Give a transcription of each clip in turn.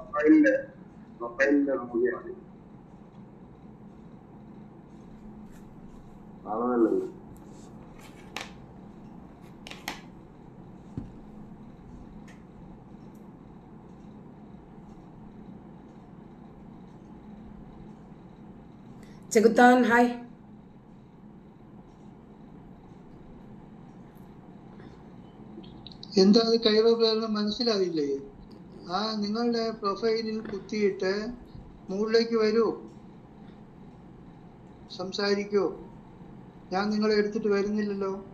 പ്രൊഫൈലിന്റെ പ്രൊഫൈലിന്റെ നോക്കിയാണ് അതാണല്ലോ ചെകുത്താൻ ഹായ്. എന്താ അത് കൈവ മനസ്സിലാവില്ലേ ആ നിങ്ങളുടെ പ്രൊഫൈലിൽ കുത്തിയിട്ട് മുകളിലേക്ക് വരൂ. സംസാരിക്കൂ. ഞാൻ നിങ്ങളെ എടുത്തിട്ട് വരുന്നില്ലല്ലോ.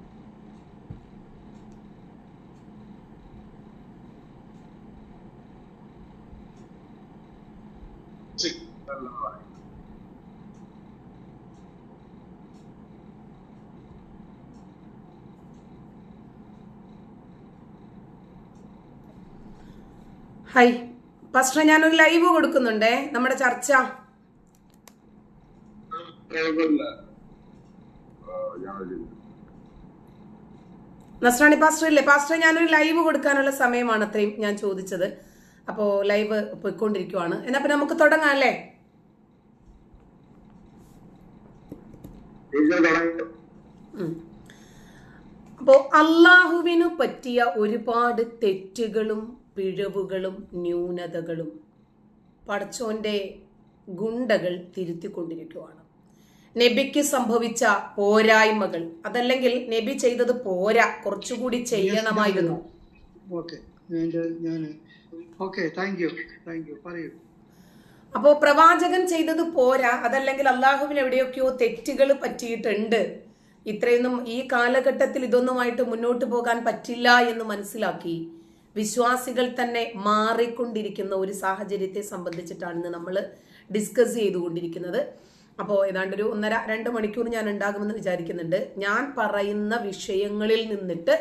ഹായ്. പാസ്റ്റർ ഞാനൊരു ലൈവ് കൊടുക്കുന്നുണ്ടേ. നമ്മുടെ ചർച്ച. നസ്രാണി പാസ്റ്റർ ഇല്ലേ? പാസ്റ്റർ ഞാനൊരു ലൈവ് കൊടുക്കാനുള്ള സമയമാണ് അത്രയും ഞാൻ ചോദിച്ചത്. അപ്പോ ലൈവ് പോയിക്കൊണ്ടിരിക്കുവാണ്. എന്നാ പിന്നെ നമുക്ക് തുടങ്ങാം അല്ലേ? അപ്പോ അള്ളാഹുവിനു പറ്റിയ ഒരുപാട് തെറ്റുകളും പിഴവുകളും ന്യൂനതകളും പടച്ചോന്റെ ഗുണ്ടകൾ തിരുത്തിക്കൊണ്ടിരിക്കുവാണ്. നബിക്ക് സംഭവിച്ച പോരായ്മകൾ അതല്ലെങ്കിൽ നബി ചെയ്തത് പോരാ കുറച്ചുകൂടി ചെയ്യണമായിരുന്നു. അപ്പോ പ്രവാചകൻ ചെയ്തത് പോരാ അതല്ലെങ്കിൽ അള്ളാഹുവിന് എവിടെയൊക്കെയോ തെറ്റുകൾ പറ്റിയിട്ടുണ്ട്. ഇത്രയൊന്നും ഈ കാലഘട്ടത്തിൽ ഇതൊന്നുമായിട്ട് മുന്നോട്ട് പോകാൻ പറ്റില്ല എന്ന് മനസ്സിലാക്കി. വിശ്വാസികൾ തന്നെ മാറിക്കൊണ്ടിരിക്കുന്ന ഒരു സാഹചര്യത്തെ സംബന്ധിച്ചിട്ടാണ് ഇന്ന് നമ്മൾ ഡിസ്കസ് ചെയ്തുകൊണ്ടിരിക്കുന്നത്. അപ്പോൾ ഏതാണ്ട് ഒരു ഒന്നര രണ്ട് മണിക്കൂർ ഞാൻ ഉണ്ടാകുമെന്ന് വിചാരിക്കുന്നുണ്ട്. ഞാൻ പറയുന്ന വിഷയങ്ങളിൽ നിന്നിട്ട്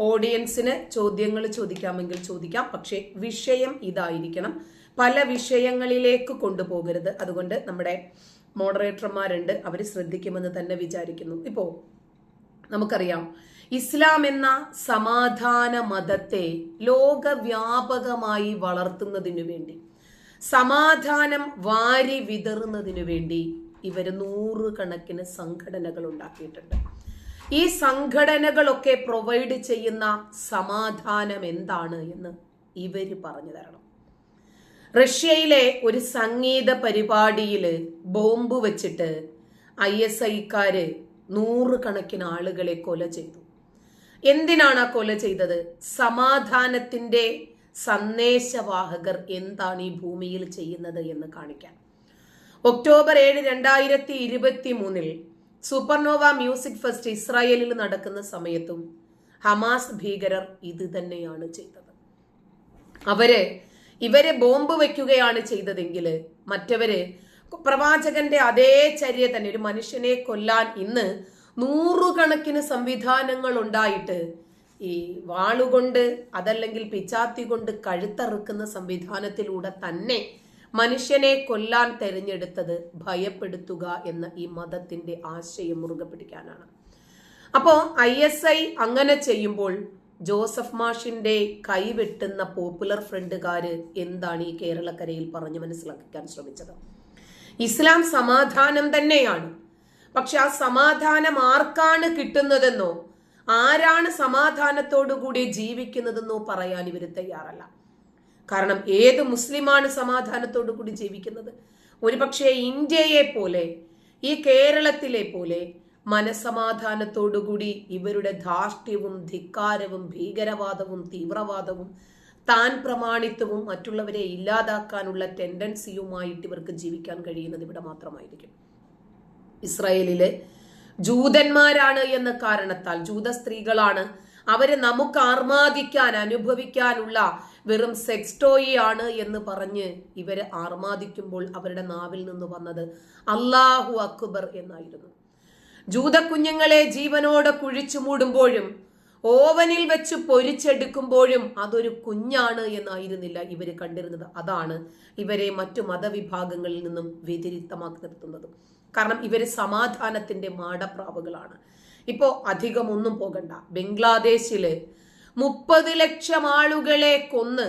ഓഡിയൻസിന് ചോദ്യങ്ങൾ ചോദിക്കാമെങ്കിൽ ചോദിക്കാം. പക്ഷേ വിഷയം ഇതായിരിക്കണം. പല വിഷയങ്ങളിലേക്ക് കൊണ്ടുപോകരുത്. അതുകൊണ്ട് നമ്മുടെ മോഡറേറ്റർമാരുണ്ട് അവർ ശ്രദ്ധിക്കുമെന്ന് തന്നെ വിചാരിക്കുന്നു. ഇപ്പോൾ നമുക്കറിയാം. ഇസ്ലാം എന്ന സമാധാന മതത്തെ ലോകവ്യാപകമായി വളർത്തുന്നതിനു വേണ്ടി സമാധാനം വാരി വിതറുന്നതിനു വേണ്ടി ഇവർ നൂറുകണക്കിന് സംഘടനകൾ ഉണ്ടാക്കിയിട്ടുണ്ട്. ഈ സംഘടനകളൊക്കെ പ്രൊവൈഡ് ചെയ്യുന്ന സമാധാനം എന്താണ് എന്ന് ഇവർ പറഞ്ഞു തരണം. റഷ്യയിലെ ഒരു സംഗീത പരിപാടിയിൽ ബോംബ് വെച്ചിട്ട് ഐ എസ് ഐക്കാര് നൂറുകണക്കിന് ആളുകളെ കൊല ചെയ്തു. എന്തിനാണ് ആ കൊല ചെയ്തത്? സമാധാനത്തിന്റെ സന്ദേശവാഹകർ എന്താണ് ഈ ഭൂമിയിൽ ചെയ്യുന്നത് എന്ന് കാണിക്കാൻ ഒക്ടോബർ ഏഴ് രണ്ടായിരത്തി ഇരുപത്തി മൂന്നിൽ സൂപ്പർനോവ മ്യൂസിക് ഫെസ്റ്റ് ഇസ്രായേലിൽ നടക്കുന്ന സമയത്തും ഹമാസ് ഭീകരർ ഇത് തന്നെയാണ് ചെയ്തത്. അവർ ഇവരെ ബോംബ് വെക്കുകയാണ് ചെയ്തതെങ്കിൽ മറ്റവര് പ്രവാചകന്റെ അതേ ചര്യ തന്നെ ഒരു മനുഷ്യനെ കൊല്ലാൻ ഇന്ന് നൂറുകണക്കിന് സംവിധാനങ്ങൾ ഉണ്ടായിട്ട് ഈ വാളുകൊണ്ട് അതല്ലെങ്കിൽ പിച്ചാത്തി കൊണ്ട് കഴുത്തറുക്കുന്ന സംവിധാനത്തിലൂടെ തന്നെ മനുഷ്യനെ കൊല്ലാൻ തെരഞ്ഞെടുത്തത് ഭയപ്പെടുത്തുക എന്ന ഈ മതത്തിന്റെ ആശയം മുറുകെ പിടിക്കാനാണ്. അപ്പോ ഐ എസ് ഐ അങ്ങനെ ചെയ്യുമ്പോൾ ജോസഫ് മാഷിന്റെ കൈവെട്ടുന്ന പോപ്പുലർ ഫ്രണ്ടുകാര് എന്താണ് ഈ കേരളക്കരയിൽ പറഞ്ഞു മനസ്സിലാക്കാൻ ശ്രമിച്ചത്? ഇസ്ലാം സമാധാനം തന്നെയാണ്. പക്ഷെ ആ സമാധാനം ആർക്കാണ് കിട്ടുന്നതെന്നോ? ആരാണ് സമാധാനത്തോടുകൂടി ജീവിക്കുന്നതെന്നോ പറയാൻ ഇവർ തയ്യാറല്ല. കാരണം ഏത് മുസ്ലിമാണ് സമാധാനത്തോടു കൂടി ജീവിക്കുന്നത്? ഒരുപക്ഷെ ഇന്ത്യയെ പോലെ ഈ കേരളത്തിലെ പോലെ മനസമാധാനത്തോടുകൂടി ഇവരുടെ ധാർഷ്ട്യവും ധിക്കാരവും ഭീകരവാദവും തീവ്രവാദവും താൻ പ്രമാണിത്വവും മറ്റുള്ളവരെ ഇല്ലാതാക്കാനുള്ള ടെൻഡൻസിയുമായിട്ട് ഇവർക്ക് ജീവിക്കാൻ കഴിയുന്നത് ഇവിടെ മാത്രമായിരിക്കും. ഇസ്രായേലിലെ ജൂതന്മാരാണ് എന്ന കാരണത്താൽ ജൂത സ്ത്രീകളാണ് അവരെ നമുക്ക് ആർമാദിക്കാൻ അനുഭവിക്കാനുള്ള വെറും സെക്സ്റ്റോയി ആണ് എന്ന് പറഞ്ഞ് ഇവരെ ആർമാദിക്കുമ്പോൾ അവരുടെ നാവിൽ നിന്ന് വന്നത് അള്ളാഹു അക്ബർ എന്നായിരുന്നു. ജൂത കുഞ്ഞുങ്ങളെ ജീവനോടെ കുഴിച്ചു മൂടുമ്പോഴും ഓവനിൽ വെച്ച് പൊരിച്ചെടുക്കുമ്പോഴും അതൊരു കുഞ്ഞാണ് എന്നായിരുന്നില്ല ഇവർ കണ്ടിരുന്നത്. അതാണ് ഇവരെ മറ്റു മതവിഭാഗങ്ങളിൽ നിന്നും വ്യതിരിക്തമാക്കി നിർത്തുന്നത്. കാരണം ഇവർ സമാധാനത്തിന്റെ മാടപ്രാവുകളാണ്. ഇപ്പോൾ അധികമൊന്നും പോകണ്ട. ബംഗ്ലാദേശിൽ മുപ്പത് ലക്ഷം ആളുകളെ കൊന്ന്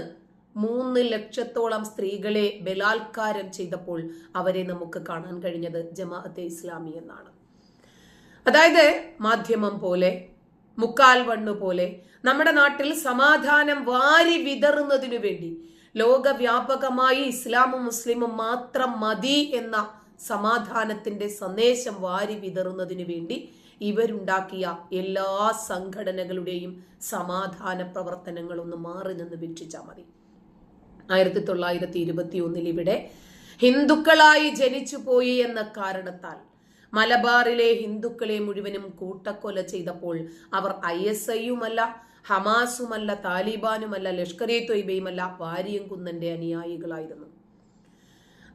മൂന്ന് ലക്ഷത്തോളം സ്ത്രീകളെ ബലാത്കാരം ചെയ്തപ്പോൾ അവരെ നമുക്ക് കാണാൻ കഴിഞ്ഞത് ജമാഅത്തെ ഇസ്ലാമി എന്നാണ്. അതായത് മാധ്യമം പോലെ മുക്കാൽ വണ്ണു പോലെ നമ്മുടെ നാട്ടിൽ സമാധാനം വാരി വിതറുന്നതിനു വേണ്ടി ലോകവ്യാപകമായി ഇസ്ലാമും മുസ്ലിമും മാത്രം മതി എന്ന സമാധാനത്തിന്റെ സന്ദേശം വാരി വിതറുന്നതിനു വേണ്ടി ഇവരുണ്ടാക്കിയ എല്ലാ സംഘടനകളുടെയും സമാധാന പ്രവർത്തനങ്ങളൊന്ന് മാറി നിന്ന് വീക്ഷിച്ചാൽ മതി. ആയിരത്തി തൊള്ളായിരത്തി ഇരുപത്തി ഒന്നിൽ ഇവിടെ ഹിന്ദുക്കളായി ജനിച്ചു പോയി എന്ന കാരണത്താൽ മലബാറിലെ ഹിന്ദുക്കളെ മുഴുവനും കൂട്ടക്കൊല ചെയ്തപ്പോൾ അവർ ഐ എസ് ഐയുമല്ല ഹമാസുമല്ല താലിബാനുമല്ല ലഷ്കർ ഇ തൊയ്ബയുമല്ല വാരിയംകുന്നന്റെ അനുയായികളായിരുന്നു.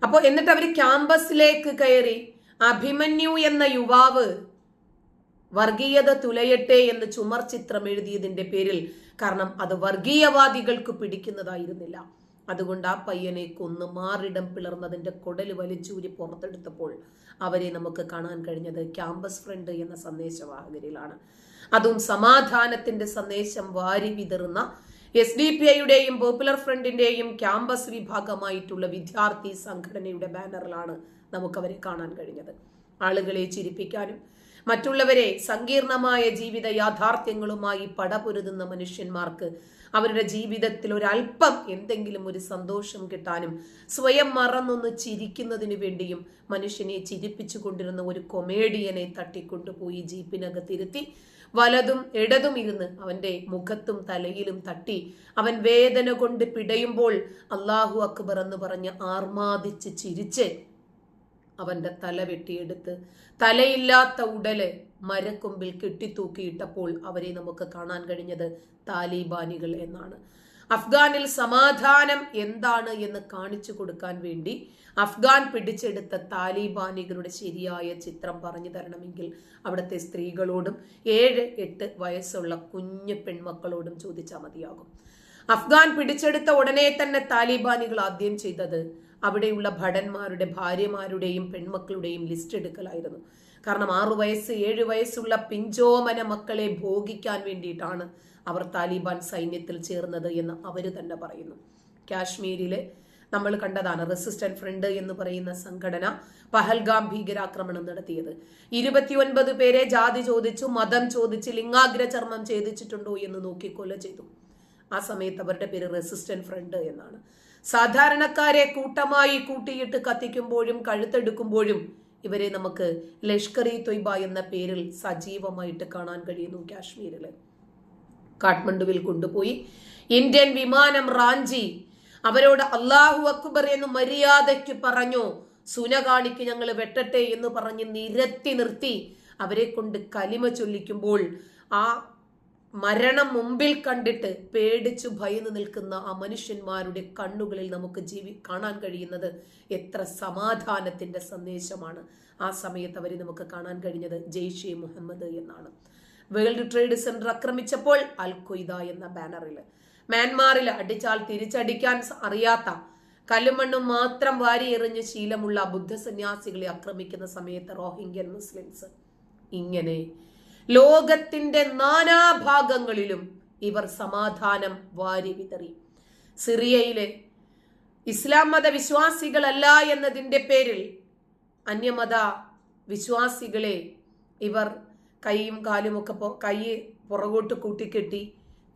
അപ്പോൾ എന്നിട്ട് അവർ ക്യാമ്പസിലേക്ക് കയറി അഭിമന്യു എന്ന യുവാവ് വർഗീയത തുലയട്ടെ എന്ന് ചുമർ ചിത്രം എഴുതിയതിന്റെ പേരിൽ കാരണം അത് വർഗീയവാദികൾക്ക് പിടിക്കുന്നതായിരുന്നില്ല. അതുകൊണ്ട് ആ പയ്യനെ കൊന്ന് മാറിടം പിളർന്നതിന്റെ കൊടൽ വലിച്ചൂരി പുറത്തെടുത്തപ്പോൾ അവരെ നമുക്ക് കാണാൻ കഴിഞ്ഞത് ക്യാമ്പസ് ഫ്രണ്ട് എന്ന സന്ദേശവാഹകരിലാണ്. അതും സമാധാനത്തിന്റെ സന്ദേശം വാരി വിതറുന്ന എസ് ഡി പി ഐയുടെയും പോപ്പുലർ ഫ്രണ്ടിന്റെയും ക്യാമ്പസ് വിഭാഗമായിട്ടുള്ള വിദ്യാർത്ഥി സംഘടനയുടെ ബാനറിലാണ് നമുക്കവരെ കാണാൻ കഴിഞ്ഞത്. ആളുകളെ ചിരിപ്പിക്കാനും മറ്റുള്ളവരെ സങ്കീർണമായ ജീവിത യാഥാർത്ഥ്യങ്ങളുമായി പടപൊരുതുന്ന മനുഷ്യന്മാർക്ക് അവരുടെ ജീവിതത്തിൽ ഒരല്പം എന്തെങ്കിലും ഒരു സന്തോഷം കിട്ടാനും സ്വയം മറന്നൊന്ന് ചിരിക്കുന്നതിനു വേണ്ടിയും മനുഷ്യനെ ചിരിപ്പിച്ചു കൊണ്ടിരുന്ന ഒരു കൊമേഡിയനെ തട്ടിക്കൊണ്ടുപോയി ജീപ്പിനകത്തിരുത്തി വലതും ഇടതും ഇരുന്ന് അവന്റെ മുഖത്തും തലയിലും തട്ടി അവൻ വേദന കൊണ്ട് പിടയുമ്പോൾ അള്ളാഹു അക്ബർ എന്ന് പറഞ്ഞ് ആർമാദിച്ച് ചിരിച്ച് അവന്റെ തല വെട്ടിയെടുത്ത് തലയില്ലാത്ത ഉടൽ മരക്കൊമ്പിൽ കെട്ടിത്തൂക്കിയിട്ടപ്പോൾ അവരെ നമുക്ക് കാണാൻ കഴിഞ്ഞത് താലിബാനികൾ എന്നാണ്. അഫ്ഗാനിൽ സമാധാനം എന്താണ് എന്ന് കാണിച്ചു കൊടുക്കാൻ വേണ്ടി അഫ്ഗാൻ പിടിച്ചെടുത്ത താലിബാനികളുടെ ശരിയായ ചിത്രം പറഞ്ഞു തരണമെങ്കിൽ അവിടുത്തെ സ്ത്രീകളോടും ഏഴ് എട്ട് വയസ്സുള്ള കുഞ്ഞു പെൺമക്കളോടും ചോദിച്ചാൽ മതിയാകും. അഫ്ഗാൻ പിടിച്ചെടുത്ത ഉടനെ തന്നെ താലിബാനികൾ ആദ്യം ചെയ്തത് അവിടെയുള്ള ഭടന്മാരുടെ ഭാര്യമാരുടെയും പെൺമക്കളുടെയും ലിസ്റ്റ് എടുക്കലായിരുന്നു. കാരണം ആറു വയസ്സ് ഏഴ് വയസ്സുള്ള പിഞ്ചോമന മക്കളെ ഭോഗിക്കാൻ വേണ്ടിയിട്ടാണ് അവർ താലിബാൻ സൈന്യത്തിൽ ചേർന്നത് എന്ന് അവർ തന്നെ പറയുന്നു. കാശ്മീരിലെ നമ്മൾ കണ്ടതാണ് റെസിസ്റ്റന്റ് ഫ്രണ്ട് എന്ന് പറയുന്ന സംഘടന പഹൽഗാം ഭീകരാക്രമണം നടത്തിയത്. ഇരുപത്തിയൊൻപത് പേരെ ജാതി ചോദിച്ചു മതം ചോദിച്ച് ലിംഗാഗ്ര ചർമ്മം ചെയ്തിട്ടുണ്ടോ എന്ന് നോക്കി കൊല ചെയ്തു. ആ സമയത്ത് അവരുടെ പേര് റെസിസ്റ്റന്റ് ഫ്രണ്ട് എന്നാണ്. സാധാരണക്കാരെ കൂട്ടമായി കൂട്ടിയിട്ട് കത്തിക്കുമ്പോഴും കഴുത്തെടുക്കുമ്പോഴും ഇവരെ നമുക്ക് ലഷ്കർ ഇ തൊയ്ബ എന്ന പേരിൽ സജീവമായിട്ട് കാണാൻ കഴിയുന്നു കാശ്മീരിൽ കാഠ്മണ്ഡുവിൽ കൊണ്ടുപോയി. ഇന്ത്യൻ വിമാനം റാഞ്ചി അവരോട് അള്ളാഹു അക്ബർ എന്ന് മര്യാദയ്ക്ക് പറഞ്ഞു. സുന കാണിക്ക് ഞങ്ങൾ വെട്ടട്ടെ എന്ന് പറഞ്ഞ് നിരത്തി നിർത്തി. അവരെ കൊണ്ട് കലിമ ചൊല്ലിക്കുമ്പോൾ ആ മരണം മുമ്പിൽ കണ്ടിട്ട് പേടിച്ചു ഭയന്ന് നിൽക്കുന്ന ആ മനുഷ്യന്മാരുടെ കണ്ണുകളിൽ നമുക്ക് ജീവി കാണാൻ കഴിയുന്നത് എത്ര സമാധാനത്തിന്റെ സന്ദേശമാണ് ആ സമയത്ത് അവരെ നമുക്ക് കാണാൻ കഴിഞ്ഞത് ജെയ്ഷെ മുഹമ്മദ് എന്നാണ്. വേൾഡ് ട്രേഡ് സെന്റർ ആക്രമിച്ചപ്പോൾ അൽ കൊയ്ദ എന്ന ബാനറിൽ. മ്യാൻമാറിൽ അടിച്ചാൽ തിരിച്ചടിക്കാൻ അറിയാത്ത കല്ലുമണ്ണും മാത്രം വാരി എറിഞ്ഞ് ശീലമുള്ള ബുദ്ധസന്യാസികളെ ആക്രമിക്കുന്ന സമയത്ത് റോഹിംഗ്യൻ മുസ്ലിംസ് ഇങ്ങനെ ലോകത്തിന്റെ നാനാഭാഗങ്ങളിലും ഇവർ സമാധാനം വാരി വിതറി. സിറിയയിലെ ഇസ്ലാം മത വിശ്വാസികളല്ല എന്നതിന്റെ പേരിൽ അന്യമത വിശ്വാസികളെ ഇവർ കൈയും കാലും ഒക്കെ കൈ പുറകോട്ട് കൂട്ടിക്കെട്ടി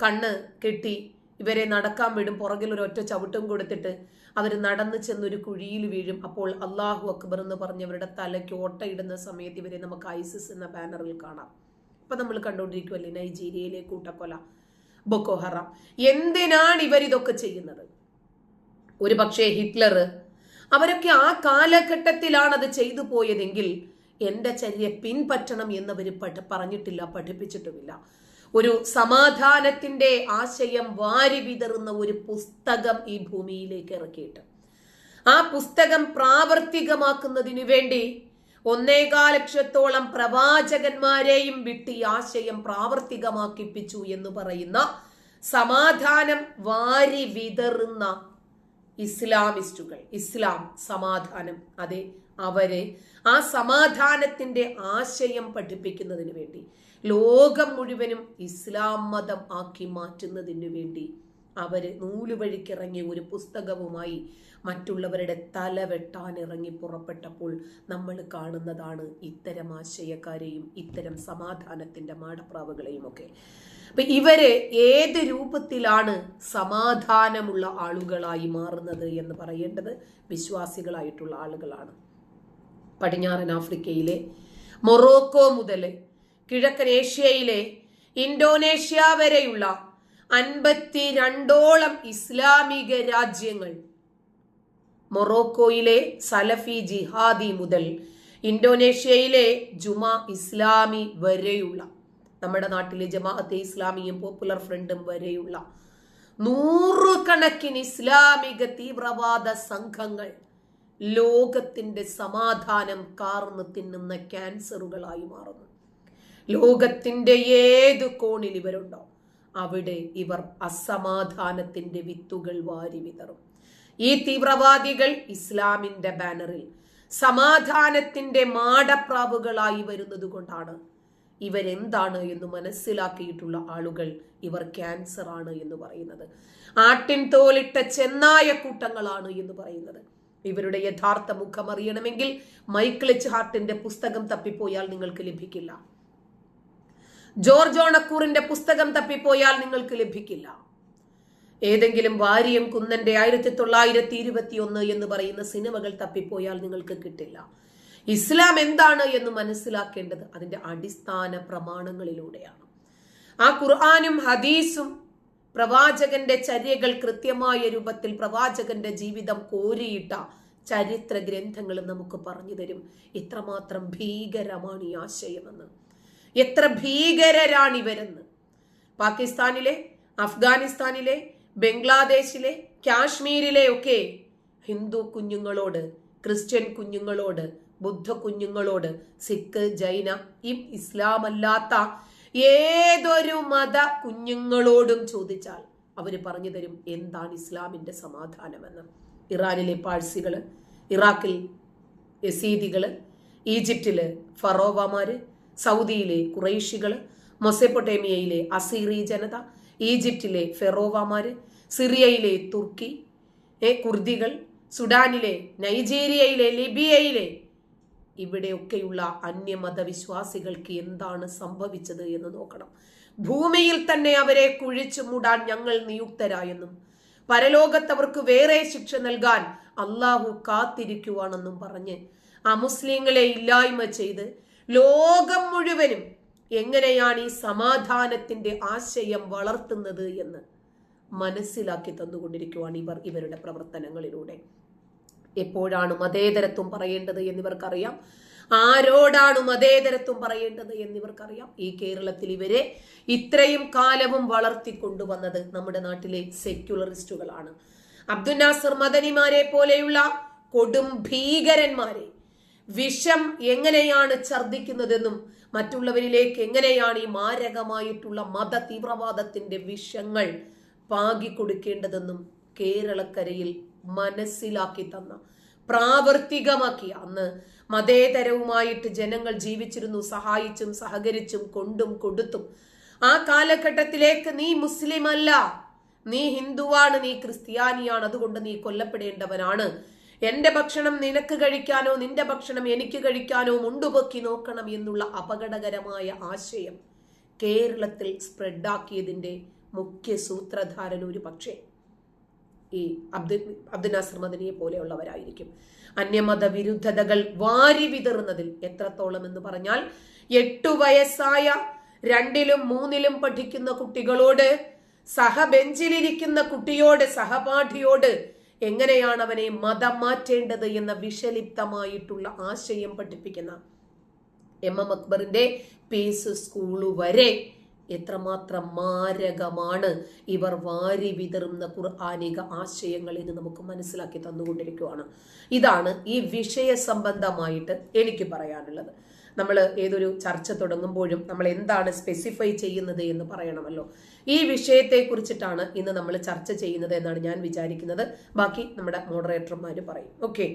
കണ്ണ് കെട്ടി ഇവരെ നടക്കാൻ വിടും. പുറകിൽ ഒരു ഒറ്റ ചവിട്ടും കൊടുത്തിട്ട് അവർ നടന്നു ചെന്നൊരു കുഴിയിൽ വീഴും. അപ്പോൾ അള്ളാഹു അക്ബർ എന്ന് പറഞ്ഞവരുടെ തലയ്ക്ക് ഓട്ടയിടുന്ന സമയത്ത് ഇവരെ നമുക്ക് ഐസിസ് എന്ന ബാനറിൽ കാണാം. ഇപ്പൊ നമ്മൾ കണ്ടുകൊണ്ടിരിക്കുമല്ലേ നൈജീരിയയിലെ കൂട്ടക്കൊല ബൊക്കോഹറാം എന്തിനാണ് ഇവരിതൊക്കെ ചെയ്യുന്നത്? ഒരു പക്ഷേ ഹിറ്റ്ലർ അവരൊക്കെ ആ കാലഘട്ടത്തിലാണ് അത് ചെയ്തു പോയതെങ്കിൽ എന്റെ ചര്യ പിൻപറ്റണം എന്നവർ പഠ പറഞ്ഞിട്ടില്ല പഠിപ്പിച്ചിട്ടുമില്ല. ഒരു സമാധാനത്തിന്റെ ആശയം വാരി വിതറുന്ന ഒരു പുസ്തകം ഈ ഭൂമിയിലേക്ക് ഇറക്കിയിട്ട്. ആ പുസ്തകം പ്രാവർത്തികമാക്കുന്നതിനു വേണ്ടി ഒന്നേകാൽ ലക്ഷത്തോളം പ്രവാചകന്മാരെയും വിട്ട് ഈ ആശയം പ്രാവർത്തികമാക്കിപ്പിച്ചു എന്ന് പറയുന്ന സമാധാനം വാരി വിതറുന്ന ഇസ്ലാമിസ്റ്റുകൾ ഇസ്ലാം സമാധാനം. അതെ അവരെ ആ സമാധാനത്തിന്റെ ആശയം പഠിപ്പിക്കുന്നതിന് വേണ്ടി ലോകം മുഴുവനും ഇസ്ലാം മതം ആക്കി മാറ്റുന്നതിന് വേണ്ടി അവർ നൂലുവഴിക്കിറങ്ങി ഒരു പുസ്തകവുമായി മറ്റുള്ളവരുടെ തല വെട്ടാനിറങ്ങി പുറപ്പെട്ടപ്പോൾ നമ്മൾ കാണുന്നതാണ് ഇത്തരം ആശയക്കാരെയും ഇത്തരം സമാധാനത്തിന്റെ മാടപ്രാവുകളെയും ഒക്കെ അപ്പൊ ഇവർ ഏത് രൂപത്തിലാണ് സമാധാനമുള്ള ആളുകളായി മാറുന്നത് എന്ന് പറയേണ്ടത് വിശ്വാസികളായിട്ടുള്ള ആളുകളാണ്. പടിഞ്ഞാറൻ ആഫ്രിക്കയിലെ മൊറോക്കോ മുതൽ കിഴക്കൻ ഏഷ്യയിലെ ഇന്തോനേഷ്യ വരെയുള്ള അൻപത്തിരണ്ടോളം ഇസ്ലാമിക രാജ്യങ്ങൾ. മൊറോക്കോയിലെ സലഫി ജിഹാദി മുതൽ ഇന്തോനേഷ്യയിലെ ജുമാ ഇസ്ലാമി വരെയുള്ള നമ്മുടെ നാട്ടിലെ ജമാഅത്തെ ഇസ്ലാമിയും പോപ്പുലർ ഫ്രണ്ടും വരെയുള്ള നൂറുകണക്കിന് ഇസ്ലാമിക തീവ്രവാദ സംഘങ്ങൾ ലോകത്തിന്റെ സമാധാനം കാർന്ന് തിന്നുന്ന ക്യാൻസറുകളായി മാറുന്നു. ലോകത്തിന്റെ ഏത് കോണിൽ ഇവരുണ്ടോ? അവിടെ ഇവർ അസമാധാനത്തിന്റെ വിത്തുകൾ വാരി വിതറും. ഈ തീവ്രവാദികൾ ഇസ്ലാമിന്റെ ബാനറിൽ സമാധാനത്തിന്റെ മാടപ്രാവുകളായി വരുന്നത് കൊണ്ടാണ് ഇവരെന്താണ് എന്ന് മനസ്സിലാക്കിയിട്ടുള്ള ആളുകൾ ഇവർ ക്യാൻസർ ആണ് എന്ന് പറയുന്നത്. ആട്ടിൻ തോലിട്ട ചെന്നായ കൂട്ടങ്ങളാണ് എന്ന് പറയുന്നത്. ഇവരുടെ യഥാർത്ഥ മുഖം അറിയണമെങ്കിൽ മൈക്കിളിച്ച് ഹാർട്ടിന്റെ പുസ്തകം തപ്പിപ്പോയാൽ നിങ്ങൾക്ക് ലഭിക്കില്ല. ജോർജ് ഓണക്കൂറിന്റെ പുസ്തകം തപ്പിപ്പോയാൽ നിങ്ങൾക്ക് ലഭിക്കില്ല. ഏതെങ്കിലും വാരിയം കുന്നന്റെ ആയിരത്തി തൊള്ളായിരത്തി ഇരുപത്തി ഒന്ന് എന്ന് പറയുന്ന സിനിമകൾ തപ്പിപ്പോയാൽ നിങ്ങൾക്ക് കിട്ടില്ല. ഇസ്ലാം എന്താണ് എന്ന് മനസ്സിലാക്കേണ്ടത് അതിന്റെ അടിസ്ഥാന പ്രമാണങ്ങളിലൂടെയാണ്. ആ ഖുർആാനും ഹദീസും പ്രവാചകന്റെ ചര്യകൾ കൃത്യമായ രൂപത്തിൽ പ്രവാചകന്റെ ജീവിതം കോരിയിട്ട ചരിത്ര ഗ്രന്ഥങ്ങൾ നമുക്ക് പറഞ്ഞു തരും. ഇത്രമാത്രം ഭീകരമാണ് ഈ ആശയമെന്ന്. എത്ര ഭീകരരാണ് ഇവരെന്ന് പാകിസ്ഥാനിലെ അഫ്ഗാനിസ്ഥാനിലെ ബംഗ്ലാദേശിലെ കാശ്മീരിലെ ഒക്കെ ഹിന്ദു കുഞ്ഞുങ്ങളോട് ക്രിസ്ത്യൻ കുഞ്ഞുങ്ങളോട് ബുദ്ധ കുഞ്ഞുങ്ങളോട് സിഖ് ജൈന ഈ ഇസ്ലാമല്ലാത്ത ഏതൊരു മത കുഞ്ഞുങ്ങളോടും ചോദിച്ചാൽ അവർ പറഞ്ഞു തരും എന്താണ് ഇസ്ലാമിന്റെ സമാധാനമെന്ന്. ഇറാനിലെ പാഴ്സികൾ ഇറാഖിൽ യസീദികൾ ഈജിപ്തിൽ ഫറോവമാര് സൗദിയിലെ കുറൈഷികൾ മൊസെപ്പൊട്ടേമിയയിലെ അസീറി ജനത ഈജിപ്തിലെ ഫെറോവമാർ സിറിയയിലെ തുർക്കി കുർദികൾ സുഡാനിലെ നൈജീരിയയിലെ ലിബിയയിലെ ഇവിടെയൊക്കെയുള്ള അന്യമത വിശ്വാസികൾക്ക് എന്താണ് സംഭവിച്ചത് എന്ന് നോക്കണം. ഭൂമിയിൽ തന്നെ അവരെ കുഴിച്ചു മൂടാൻ ഞങ്ങൾ നിയുക്തരായെന്നും പരലോകത്തവർക്ക് വേറെ ശിക്ഷ നൽകാൻ അള്ളാഹു കാത്തിരിക്കുവാണെന്നും പറഞ്ഞ് അമുസ്ലിങ്ങളെ ഇല്ലായ്മ ചെയ്ത് ലോകം മുഴുവനും എങ്ങനെയാണ് ഈ സമാധാനത്തിന്റെ ആശയം വളർത്തുന്നത് എന്ന് മനസ്സിലാക്കി തന്നുകൊണ്ടിരിക്കുവാണ് ഇവർ ഇവരുടെ പ്രവർത്തനങ്ങളിലൂടെ. എപ്പോഴാണ് മതേതരത്വം പറയേണ്ടത് എന്നിവർക്കറിയാം. ആരോടാണ് മതേതരത്വം പറയേണ്ടത് എന്നിവർക്കറിയാം. ഈ കേരളത്തിൽ ഇവരെ ഇത്രയും കാലവും വളർത്തിക്കൊണ്ടുവന്നത് നമ്മുടെ നാട്ടിലെ സെക്യുലറിസ്റ്റുകളാണ്. അബ്ദുൽ നാസർ മദനിമാരെ പോലെയുള്ള കൊടും ഭീകരന്മാരെ വിഷം എങ്ങനെയാണ് ഛർദിക്കുന്നതെന്നും മറ്റുള്ളവരിലേക്ക് എങ്ങനെയാണ് ഈ മാരകമായിട്ടുള്ള മത തീവ്രവാദത്തിന്റെ വിഷങ്ങൾ പാകിക്കൊടുക്കേണ്ടതെന്നും കേരളക്കരയിൽ മനസ്സിലാക്കി തന്ന പ്രാവർത്തികമാക്കി. അന്ന് മതേതരവുമായിട്ട് ജനങ്ങൾ ജീവിച്ചിരുന്നു സഹായിച്ചും സഹകരിച്ചും കൊണ്ടും കൊടുത്തും. ആ കാലഘട്ടത്തിലേക്ക് നീ മുസ്ലിം അല്ല നീ ഹിന്ദുവാണ് നീ ക്രിസ്ത്യാനിയാണ് അതുകൊണ്ട് നീ കൊല്ലപ്പെടേണ്ടവനാണ്. എന്റെ ഭക്ഷണം നിനക്ക് കഴിക്കാനോ നിന്റെ ഭക്ഷണം എനിക്ക് കഴിക്കാനോ മുണ്ടുപൊക്കി നോക്കണം എന്നുള്ള അപകടകരമായ ആശയം കേരളത്തിൽ സ്പ്രെഡാക്കിയതിന്റെ മുഖ്യ സൂത്രധാരൻ ഒരു പക്ഷേ ഈ അബ്ദുൽ അബ്ദുൽ നാസർ മദനിയെ പോലെയുള്ളവരായിരിക്കും. അന്യമത വിരുദ്ധതകൾ വാരി വിതറുന്നതിൽ എത്രത്തോളം എന്ന് പറഞ്ഞാൽ എട്ടു വയസ്സായ രണ്ടിലും മൂന്നിലും പഠിക്കുന്ന കുട്ടികളോട് സഹബെഞ്ചിലിരിക്കുന്ന കുട്ടിയോട് സഹപാഠിയോട് എങ്ങനെയാണ് അവനെ മതം മാറ്റേണ്ടത് എന്ന വിഷലിപ്തമായിട്ടുള്ള ആശയം പഠിപ്പിക്കുന്ന എം എം അക്ബറിന്റെ പേസ് സ്കൂൾ വരെ എത്രമാത്രം മാരകമാണ് ഇവർ വാരി വിതറുന്ന ഖുർആാനിക ആശയങ്ങൾ എന്ന് നമുക്ക് മനസ്സിലാക്കി തന്നുകൊണ്ടിരിക്കുകയാണ് ഇതാണ് ഈ വിഷയ സംബന്ധമായിട്ട് എനിക്ക് പറയാനുള്ളത്. നമ്മൾ ഏതൊരു ചർച്ച തുടങ്ങുമ്പോഴും നമ്മൾ എന്താണ് സ്പെസിഫൈ ചെയ്യുന്നത് എന്ന് പറയണമല്ലോ. ഈ വിഷയത്തെ കുറിച്ചിട്ടാണ് ഇന്ന് നമ്മൾ ചർച്ച ചെയ്യുന്നത് എന്നാണ് ഞാൻ വിചാരിക്കുന്നത്. ബാക്കി നമ്മുടെ മോഡറേറ്റർമാർ പറയും. ഓക്കെ